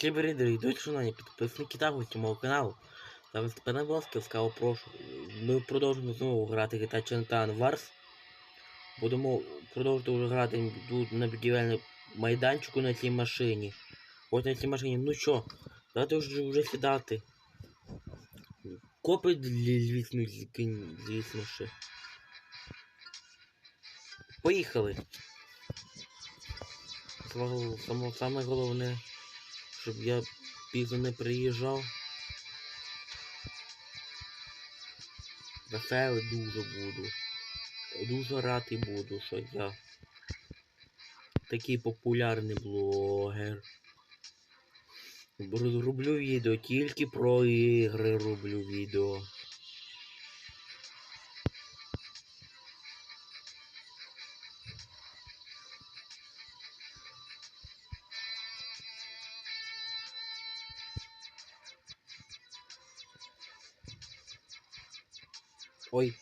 Привіт, дорогі друзі, шановні підписники та гості мого каналу. Та вас тепер будь ласка, ласкаво прошу. Ми продовжуємо знову грати GTA Chinatown Wars. Будемо продовжувати вже грати тут на будівельному майданчику на цій машині. Ось на цій машині. Ну що, давайте вже, вже сідати. Копи, звісно, звісно ще. Поїхали. Слава- Саме, саме головне, щоб я пізно не приїжджав. Веселий дуже буду. Дуже радий буду, що я такий популярний блогер. Роблю відео, тільки про ігри роблю відео. Ой.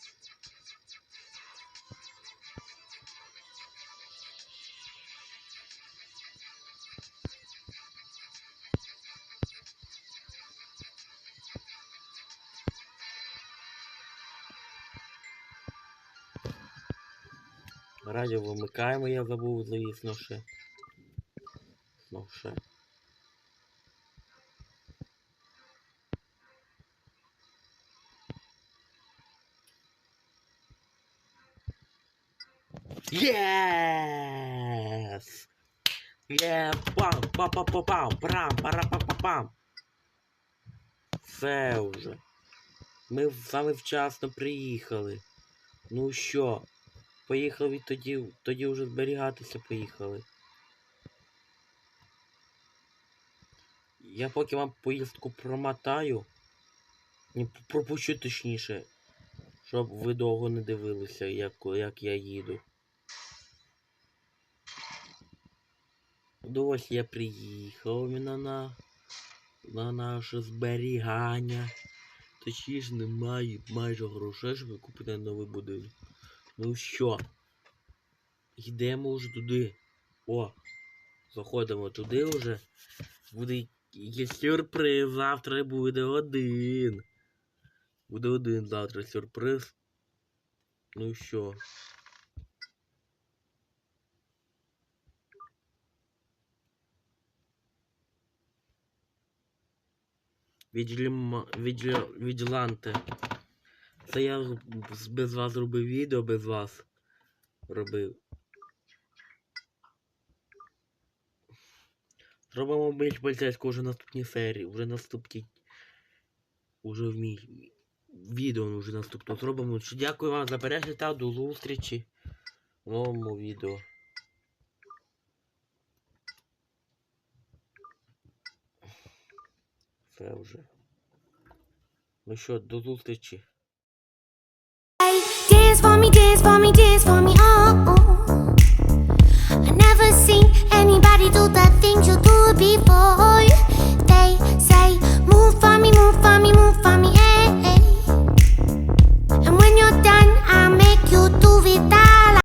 Радіо вимикаємо, я забув, звісно, ще. Ну, ще. Yes! Yeah! Пам! Пам! Пам! Пам! Пам! Прам! Пара! Пам! Пам! Пам! Все вже. Ми саме вчасно приїхали. Ну що? Поїхали від тоді, тоді вже зберігатися поїхали. Я поки вам поїздку промотаю. Не пропущу точніше. Щоб ви довго не дивилися, як, як я їду. Ну, Ось я приїхав іменно на, на наше зберігання. Точніше немає майже грошей, щоб купити новий будинок. Ну що? Йдемо вже туди. О! Заходимо туди вже. Буде є сюрприз. Завтра буде один. Буде один завтра сюрприз. Ну що? Віджліма... Віджля... Віджланте. Це я без вас робив відео, без вас робив. Зробимо більш поліцейську вже наступній серії, вже наступній. Уже в мій відео вже наступно зробимо. Дякую вам за перегляд та до зустрічі в новому відео. Все вже. Ну що, до зустрічі. Dance for me, dance for me, dance for me, oh. oh.